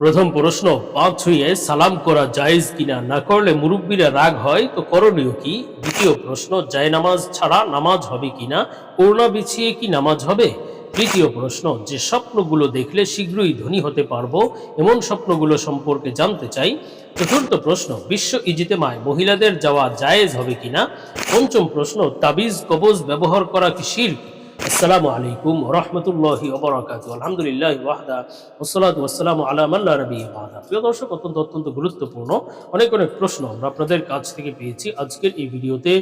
প্রথম প্রশ্ন পা ছুঁয়ে সালাম করা জায়েজ কিনা? না করলে মুরব্বীরা রাগ হয়, তো করণীয় কি? দ্বিতীয় প্রশ্ন জায় নামাজ ছাড়া নামাজ হবে কিনা? করোনা বিছিয়ে কি নামাজ হবে? তৃতীয় প্রশ্ন, যে স্বপ্নগুলো দেখলে শীঘ্রই ধনী হতে পারব, এমন স্বপ্নগুলো সম্পর্কে জানতে চাই। চতুর্থ প্রশ্ন, বিশ্ব ইজিতেমায় মহিলাদের যাওয়া জায়েজ হবে কিনা? পঞ্চম প্রশ্ন, তাবিজ, কবজ ব্যবহার করা কি শিল্প আসসালামু আলাইকুম রহমতুল্লাহি ওবরাকাতু আলহামদুলিল্লাহ ওয়াহদা ওসলাত ওয়াসালামু আলা মাল্লা নবী ওয়াহদা প্রিয় দর্শক, অত্যন্ত অত্যন্ত গুরুত্বপূর্ণ অনেক অনেক প্রশ্ন আমরা আপনাদের কাছ থেকে পেয়েছি। আজকের এই ভিডিওতে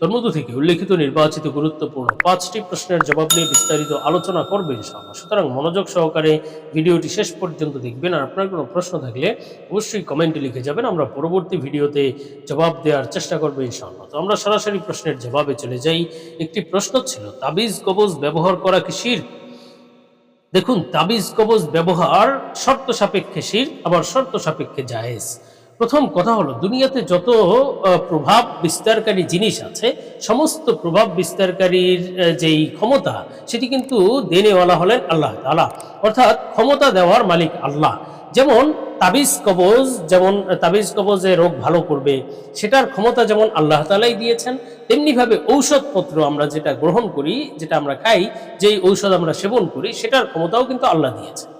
তোর মধ্য থেকে উল্লেখিত নির্বাচিত গুরুত্বপূর্ণ পাঁচটি প্রশ্নের জবাব নিয়ে বিস্তারিত আলোচনা করবে ইনশাআল্লাহ। সুতরাং মনোযোগ সহকারে ভিডিওটি শেষ পর্যন্ত দেখবেন আর আপনার কোনো প্রশ্ন থাকলে অবশ্যই কমেন্টে লিখে যাবেন, আমরা পরবর্তী ভিডিওতে জবাব দেওয়ার চেষ্টা করব ইনশাআল্লাহ। তো আমরা সরাসরি প্রশ্নের জবাবে চলে যাই। একটি প্রশ্ন ছিল, তাবিজ কবজ ব্যবহার করা কি শির? দেখুন, তাবিজ কবজ ব্যবহার শর্ত সাপেক্ষে শির, আবার শর্ত সাপেক্ষে জায়েজ। প্রথম কথা হলো, দুনিয়াতে যত প্রভাব বিস্তারকারী জিনিস আছে, সমস্ত প্রভাব বিস্তারকারীর যেই ক্ষমতা, সেটি কিন্তু দেনেওয়ালা হলেন আল্লাহ তাআলা। অর্থাৎ ক্ষমতা দেওয়ার মালিক আল্লাহ। যেমন তাবিজ কবজ, যেমন তাবিজ কবজে রোগ ভালো করবে, সেটার ক্ষমতা যেমন আল্লাহ তালাই দিয়েছেন, তেমনিভাবে ঔষধপত্র আমরা যেটা গ্রহণ করি, যেটা আমরা খাই, যেই ঔষধ আমরা সেবন করি, সেটার ক্ষমতাও কিন্তু আল্লাহ দিয়েছেন।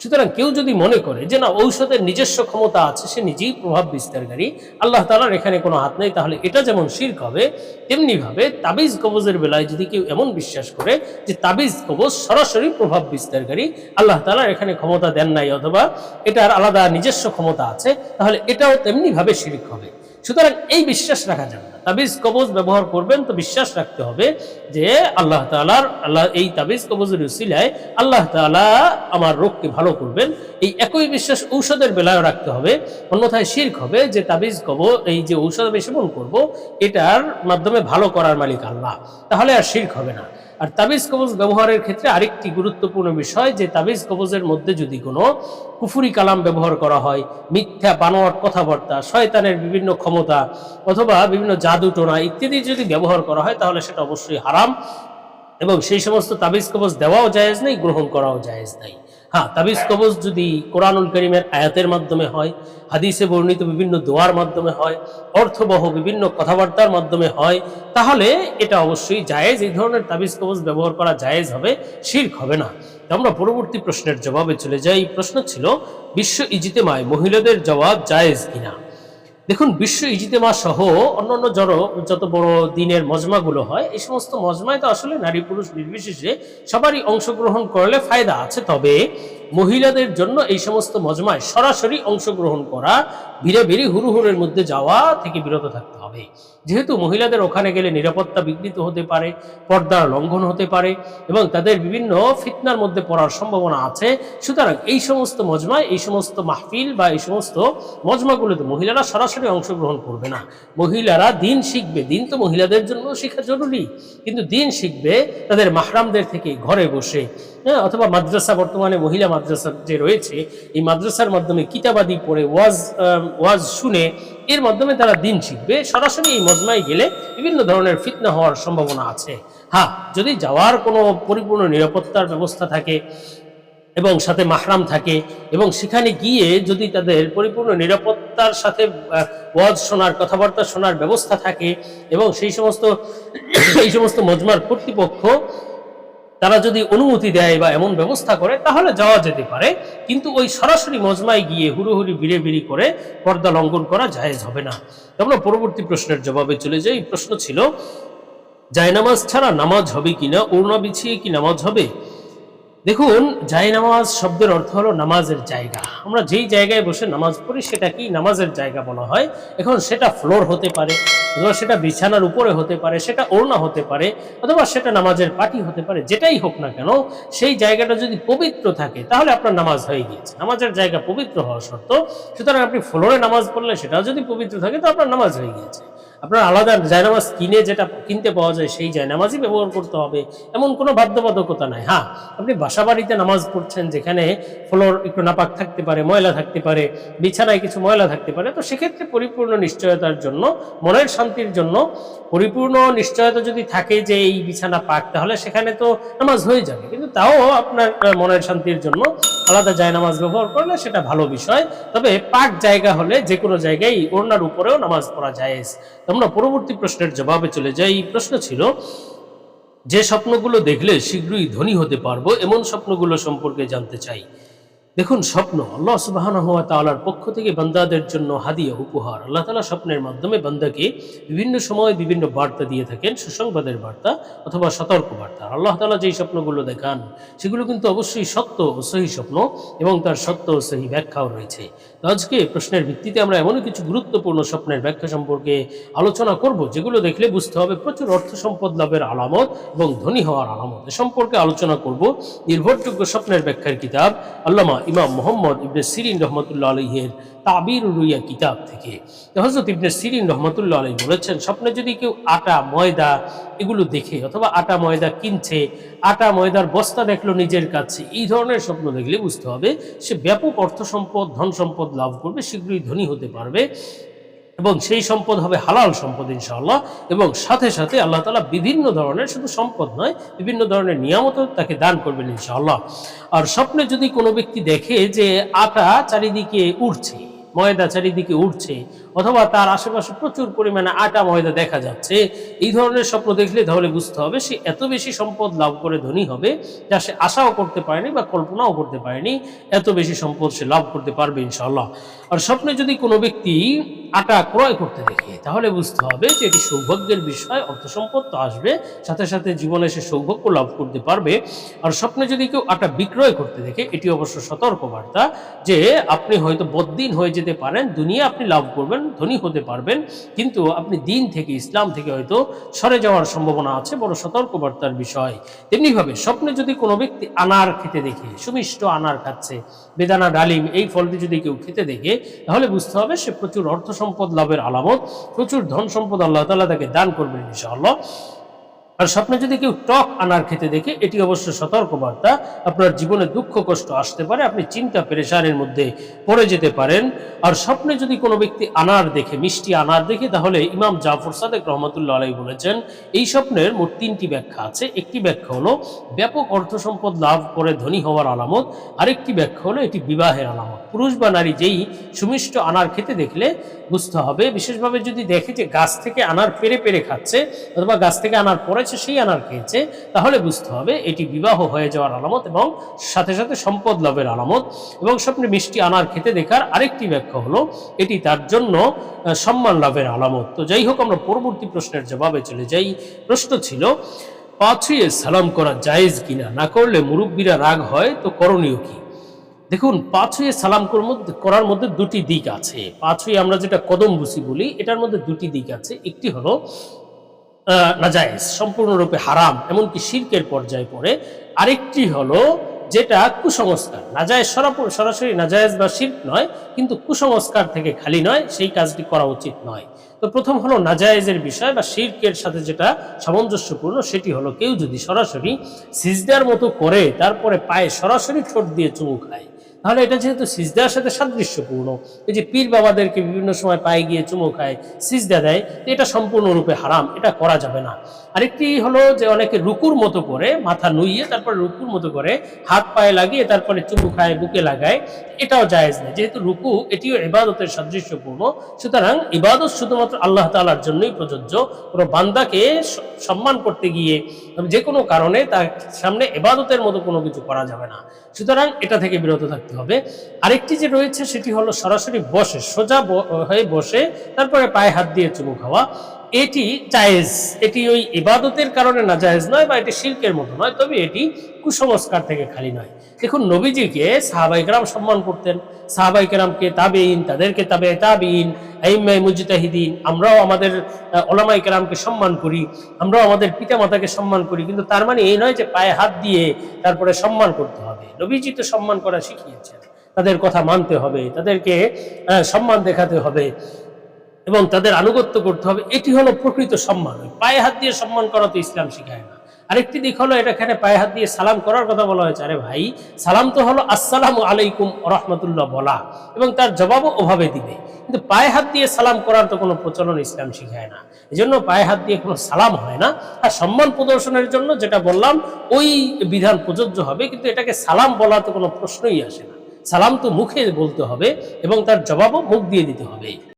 সুতরাং কেউ যদি মনে করে যে না, ঔষধের নিজস্ব ক্ষমতা আছে, সে নিজেই প্রভাব বিস্তারকারী, আল্লাহ তালার এখানে কোনো হাত নেই, তাহলে এটা যেমন শির্ক হবে তেমনিভাবে তাবিজ কবজের বেলায় যদি কেউ এমন বিশ্বাস করে যে তাবিজ কবজ সরাসরি প্রভাব বিস্তারকারী, আল্লাহ তালার এখানে ক্ষমতা দেন নাই অথবা এটার আলাদা নিজস্ব ক্ষমতা আছে, তাহলে এটাও তেমনিভাবে শিরিক হবে। সুতরাং এই বিশ্বাস রাখা যাবে না। তাবিজ কবজ ব্যবহার করবেন তো বিশ্বাস রাখতে হবে যে আল্লাহ তালার আল্লাহ এই তাবিজ কবজের উসিলায় আল্লাহ তালা আমার রোগকে ভালো করবেন। এই একই বিশ্বাস ঔষধের বেলায় রাখতে হবে। অন্যথায় শির্ক হবে যে তাবিজ কব এই যে ঔষধ আমি সেবন করব, এটার মাধ্যমে ভালো করার মালিক আল্লাহ। তাহলে আর শির্ক হবে না। আর তাবিজ কবজ ব্যবহারের ক্ষেত্রে আরেকটি গুরুত্বপূর্ণ বিষয় যে তাবিজ কবজের মধ্যে যদি কোনো কুফুরি কালাম ব্যবহার করা হয়, মিথ্যা বানোয়ার কথাবার্তা, শয়তানের বিভিন্ন ক্ষমতা অথবা বিভিন্ন জাদু টোনা ইত্যাদি যদি ব্যবহার করা হয়, তাহলে সেটা অবশ্যই হারাম এবং সেই সমস্ত তাবিজ কবজ দেওয়াও জায়েজ নেই, গ্রহণ করাও জায়েজ নেই। হ্যাঁ তাবিজ কবজ যদি কোরআনুল করিমের আয়াতের মাধ্যমে হয় হাদিসে বর্ণিত বিভিন্ন দোয়ার মাধ্যমে হয় অর্থবহ বিভিন্ন কথাবার্তার মাধ্যমে হয় তাহলে এটা অবশ্যই জায়েজ এই ধরনের তাবিজ কবজ ব্যবহার করা জায়েজ হবে শির্ক হবে না। আমরা পরবর্তী প্রশ্নের জবাবে চলে যাই। প্রশ্ন ছিল বিশ্ব ইজিতেমায় মহিলাদের জবাব জায়েজ কিনা? দেখুন, বিশ্ব ইজিতেমা সহ অন্যান্য জড়, যত বড় দিনের মজমাগুলো হয়, এই সমস্ত মজমায় তো আসলে নারী পুরুষ নির্বিশেষে সবারই অংশগ্রহণ করলে ফায়দা আছে। তবে মহিলাদের জন্য এই সমস্ত মজমায় সরাসরি অংশগ্রহণ করা ভিড়ে ভিড়ে হুড়ুহুড়ের মধ্যে যাওয়া থেকে বিরত থাকতে হবে। যেহেতু মহিলাদের ওখানে গেলে নিরাপত্তা বিঘ্নিত হতে পারে পর্দার লঙ্ঘন হতে পারে এবং তাদের বিভিন্ন ফিতনার মধ্যে পড়ার সম্ভাবনা আছে। সুতরাং এই সমস্ত মজমায় এই সমস্ত মাহফিল বা এই সমস্ত মজমাগুলোতে মহিলারা সরাসরি অংশগ্রহণ করবে না। মহিলারা দিন শিখবে। দিন তো মহিলাদের জন্য শেখা জরুরি। কিন্তু দিন শিখবে তাদের মাহরামদের থেকে ঘরে বসে। হ্যাঁ অথবা মাদ্রাসা, বর্তমানে মহিলা মাদ্রাসা যে রয়েছে, এই মাদ্রাসার মাধ্যমে কিতাবাদি পড়ে, ওয়াজ ওয়াজ শুনে এর মাধ্যমে তারা দিন শিখবে। সরাসরি এই মজমায় গেলে বিভিন্ন ধরনের ফিতনা হওয়ার সম্ভাবনা আছে। হ্যাঁ যদি যাওয়ার কোনো পরিপূর্ণ নিরাপত্তার ব্যবস্থা থাকে এবং সাথে মাহরাম থাকে এবং সেখানে গিয়ে যদি তাদের পরিপূর্ণ নিরাপত্তার সাথে ওয়াজ শোনার, কথাবার্তা শোনার ব্যবস্থা থাকে এবং সেই সমস্ত এই সমস্ত মজমার কর্তৃপক্ষ তারা যদি অনুমতি দেয় বা এমন ব্যবস্থা করে, তাহলে যাওয়া যেতে পারে। কিন্তু ওই সরাসরি মজমায় গিয়ে হুড়োহুড়ি বিড়ে বিড়ি করে পর্দা লঙ্ঘন করা জায়েজ হবে না। আমরা পরবর্তী প্রশ্নের জবাবে চলে যাই। প্রশ্ন ছিল, জায়নামাজ ছাড়া নামাজ হবে কিনা, ওড়না বিছিয়ে কি নামাজ হবে? দেখুন, জায়নামাজ শব্দের অর্থ হলো নামাজের জায়গা। আমরা যেই জায়গায় বসে নামাজ পড়ি, সেটাকেই নামাজের জায়গা বলা হয়। এখন সেটা ফ্লোর হতে পারে। অথবা সেটা বিছানার উপরে হতে পারে, সেটা ওড়না হতে পারে, অথবা সেটা নামাজের পাটি হতে পারে, যেটাই হোক না কেন, সেই জায়গাটা যদি পবিত্র থাকে, তাহলে আপনার নামাজ হয়ে গিয়েছে। নামাজের জায়গা পবিত্র হওয়া শর্ত, সুতরাং আপনি ফ্লোরে নামাজ পড়লে সেটাও যদি পবিত্র থাকে, তো আপনার নামাজ হয়ে গিয়েছে। আপনার আলাদা জায়নামাজ কিনে যেটা কিনতে পাওয়া যায়, সেই জায়নামাজই ব্যবহার করতে হবে। এমন কোনো বাধ্যবাধকতা নাই। হ্যাঁ আপনি বাসা বাড়িতে নামাজ পড়ছেন, যেখানে ফ্লোর একটু নাপাক থাকতে পারে, ময়লা থাকতে পারে, বিছানায় কিছু ময়লা থাকতে পারে, তো সেক্ষেত্রে পরিপূর্ণ নিশ্চয়তার জন্য মনের শান্তির জন্য পরিপূর্ণ নিশ্চয়তা যদি থাকে যে এই বিছানা পাক তাহলে সেখানে তো নামাজ হয়ে যাবে। কিন্তু তাও আপনার মনের শান্তির জন্য আলাদা যায় নামাজ ব্যবহার করলে সেটা ভালো বিষয়। তবে পাক জায়গা হলে যে কোনো জায়গায় ওড়নার উপরেও নামাজ পড়া যায় আমরা পরবর্তী প্রশ্নের জবাবে চলে যাই। প্রশ্ন ছিল, যে স্বপ্নগুলো দেখলে শীঘ্রই ধনী হতে পারব, এমন স্বপ্নগুলো সম্পর্কে জানতে চাই। দেখুন, স্বপ্ন আল্লাহ সুবাহান হওয়া তালার পক্ষ থেকে বান্দাদের জন্য হাদিয়া, উপহার। আল্লাহ তালা স্বপ্নের মাধ্যমে বান্দাকে বিভিন্ন সময় বিভিন্ন বার্তা দিয়ে থাকেন, সুসংবাদের বার্তা অথবা সতর্ক বার্তা আল্লাহ তালা যেই স্বপ্নগুলো দেখান, সেগুলো কিন্তু অবশ্যই সত্য ও সহি স্বপ্ন এবং তার সত্য ও সহি ব্যাখ্যাও রয়েছে। আজকে প্রশ্নের ভিত্তিতে আমরা এমন কিছু গুরুত্বপূর্ণ স্বপ্নের ব্যাখ্যা সম্পর্কে আলোচনা করব, যেগুলো দেখলে বুঝতে হবে প্রচুর অর্থ সম্পদ লাভের আলামত এবং ধনী হওয়ার আলামত। এ সম্পর্কে আলোচনা করব নির্ভরযোগ্য স্বপ্নের ব্যাখ্যার কিতাব আল্লামা ইমাম মোহাম্মদ ইবনে সিরিন রহমতুল্লাহ আলহের তাবির রুইয়া কিতাব থেকে। হজরত ইবনে সিরিন রহমতুল্লাহ আলহী বলেছেন, স্বপ্নে যদি কেউ আটা, ময়দা এগুলো দেখে অথবা আটা, ময়দা কিনছে, আটা, ময়দার বস্তা দেখল নিজের কাছে, এই ধরনের স্বপ্ন দেখলে বুঝতে হবে, সে ব্যাপক অর্থ সম্পদ ধন সম্পদ লাভ করবে, শীঘ্রই ধনী হতে পারবে। এবং সেই সম্পদ হবে হালাল সম্পদ ইনশাআল্লাহ। এবং সাথে সাথে আল্লাহ তালা বিভিন্ন ধরনের, শুধু সম্পদ নয়, বিভিন্ন ধরনের নিয়ামত তাকে দান করবেন ইনশাআল্লাহ। আর স্বপ্নে যদি কোনো ব্যক্তি দেখে যে আটা চারিদিকে উঠছে ময়দা চারিদিকে উঠছে অথবা তার আশেপাশে প্রচুর পরিমাণে আটা, ময়দা দেখা যাচ্ছে, এই ধরনের স্বপ্ন দেখলে তাহলে বুঝতে হবে সে এত বেশি সম্পদ লাভ করে ধনী হবে যা সে আশাও করতে পারেনি বা কল্পনাও করতে পারেনি, এত বেশি সম্পদ সে লাভ করতে পারবে ইনশাআল্লাহ। আর স্বপ্নে যদি কোনো ব্যক্তি আটা ক্রয় করতে দেখে, তাহলে বুঝতে হবে যে এটি সৌভাগ্যের বিষয় অর্থ সম্পদ তো আসবে, সাথে সাথে জীবনে সে সৌভাগ্য লাভ করতে পারবে। আর স্বপ্নে যদি কেউ আটা বিক্রয় করতে দেখে, এটি অবশ্য সতর্ক বার্তা যে আপনি হয়তো বদ্দিন হয়ে যেতে পারেন, দুনিয়া আপনি লাভ করবেন, ধনী হতে পারবেন, কিন্তু আপনি দিন থেকে, ইসলাম থেকে হয়তো সরে যাওয়ার সম্ভাবনা আছে, বড় সতর্ক বার্তার বিষয়। তেমনিভাবে স্বপ্নে যদি কোনো ব্যক্তি আনার খেতে দেখে, সুমিষ্ট আনার খাচ্ছে, বেদানা, ডালিম, এই ফলটি যদি কেউ খেতে দেখে, তাহলে বুঝতে হবে সে প্রচুর অর্থ সম্পদ লাভের আলামত প্রচুর ধন সম্পদ আল্লাহ তালা তাকে দান করবেন ইনশাআল্লাহ। আর স্বপ্নে যদি কেউ টক আনার খেতে দেখে, এটি অবশ্য সতর্ক বার্তা আপনার জীবনে দুঃখ, কষ্ট আসতে পারে, আপনি চিন্তা, পেরেশানের মধ্যে পড়ে যেতে পারেন। আর স্বপ্নে যদি কোনো ব্যক্তি আনার দেখে, মিষ্টি আনার দেখে, তাহলে ইমাম জাফর সাদেক রহমতুল্লাহ আলাই বলেছেন, এই স্বপ্নের মোট তিনটি ব্যাখ্যা আছে। একটি ব্যাখ্যা হলো, ব্যাপক অর্থ সম্পদ লাভ করে ধনী হওয়ার আলামত। আরেকটি ব্যাখ্যা হলো, এটি বিবাহের আলামত। পুরুষ বা নারী যেই সুমিষ্ট আনার খেতে দেখলে বুঝতে হবে, বিশেষভাবে যদি দেখে যে গাছ থেকে আনার পেরে পেরে খাচ্ছে, অথবা গাছ থেকে আনার পড়েছে সেই আনার খেয়েছে তাহলে বুঝতে হবে এটি বিবাহ হয়ে যাওয়ার আলামত এবং সাথে সাথে সম্পদ লাভের আলামত এবং স্বপ্নে মিষ্টি আনার খেতে দেখার আরেকটি ব্যাখ্যা হলো, এটি তার জন্য সম্মান লাভের আলামত। তো যাই হোক, আমরা পরবর্তী প্রশ্নের জবাবে চলে যাই। প্রশ্ন ছিল পা ছুঁয়ে সালাম করা জায়েজ কিনা? না করলে মুরব্বীরা রাগ হয়, তো করণীয় কি? দেখুন পা ছুঁয়ে সালাম করার মধ্যে দুটি দিক আছে। পা ছুঁয়ে আমরা যেটা কদম বুসি বলি, এটার মধ্যে দুটি দিক আছে। একটি হলো নাজায়েজ, সম্পূর্ণরূপে হারাম, এমনকি শিরকের পর্যায়ে পড়ে। আরেকটি হলো যেটা কুসংস্কার। নাজায়েজ সরাসরি নাজায়েজ বা শির্ক নয়, কিন্তু কুসংস্কার থেকে খালি নয়, সেই কাজটি করা উচিত নয়। তো প্রথম হলো নাজায়েজের বিষয় বা শির্কের সাথে যেটা সামঞ্জস্যপূর্ণ, সেটি হলো কেউ যদি সরাসরি সিজদার মতো করে, তারপরে পায়ে সরাসরি ঠোঁট দিয়ে চুমু খায় তাহলে এটা যেহেতু সিজদার সাথে সাদৃশ্যপূর্ণ, এই যে পীর বাবাদেরকে বিভিন্ন সময় পায়ে গিয়ে চুমু খায়, সিজদা দেয় এটা সম্পূর্ণরূপে হারাম, এটা করা যাবে না। আরেকটি হলো যে অনেকে রুকুর মতো করে, মাথা নুইয়ে তারপরে রুকুর মতো করে, হাত পায়ে লাগিয়ে তারপরে চুমু খায়, বুকে লাগায়, এটাও জায়েজ নেই যেহেতু রুকু, এটিও ইবাদতের সাদৃশ্যপূর্ণ, সুতরাং ইবাদত শুধুমাত্র আল্লাহ তালার জন্যই প্রযোজ্য। কোনো বান্দাকে সম্মান করতে গিয়ে যে কোনো কারণে তার সামনে ইবাদতের মতো কোনো কিছু করা যাবে না। সুতরাং এটা থেকে বিরত থাকতে হবে। আরেকটি যে রয়েছে সেটি হলো সরাসরি বসে, সোজা হয়ে বসে, তারপরে পায়ে হাত দিয়ে চুমু খাওয়া। এটি জায়েজ, এটি ওই ইবাদতের কারণে না জায়েজ নয় বা এটি শিল্পের মতো নয়, তবে এটি কুসংস্কার থেকে খালি নয়। দেখুন, নবীজিকে সাহাবাইকেরাম সম্মান করতেন। সাহাবাইকেরামকে তাবেইন তাদেরকে তাবে তাবিন আইমাই মুজতাহিদিন, আমরাও আমাদের ওলামাই কেরামকে সম্মান করি, আমরাও আমাদের পিতামাতাকে সম্মান করি, কিন্তু তার মানে এই নয় যে পায়ে হাত দিয়ে তারপরে সম্মান করতে হবে। নবীজি তো সম্মান করা শিখিয়েছেন। তাদের কথা মানতে হবে, তাদেরকে সম্মান দেখাতে হবে। এবং তাদের আনুগত্য করতে হবে, এটি হলো প্রকৃত সম্মান। পায়ে হাত দিয়ে সম্মান করা তো ইসলাম শিখায় না। আরেকটি দিক হলো এটাখানে পায়ে হাত দিয়ে সালাম করার কথা বলা হয়েছে। আরে ভাই, সালাম তো হলো আসসালাম আলাইকুম রহমতুল্লাহ বলা, এবং তার জবাবও ওভাবে দিবে। কিন্তু পায়ে হাত দিয়ে সালাম করার তো কোনো প্রচলন ইসলাম শিখায় না। এই জন্য পায়ে হাত দিয়ে কোনো সালাম হয় না। আর সম্মান প্রদর্শনের জন্য যেটা বললাম, ওই বিধান প্রযোজ্য হবে, কিন্তু এটাকে সালাম বলা তো কোনো প্রশ্নই আসে না। সালাম তো মুখে বলতে হবে, এবং তার জবাবও মুখ দিয়ে দিতে হবে।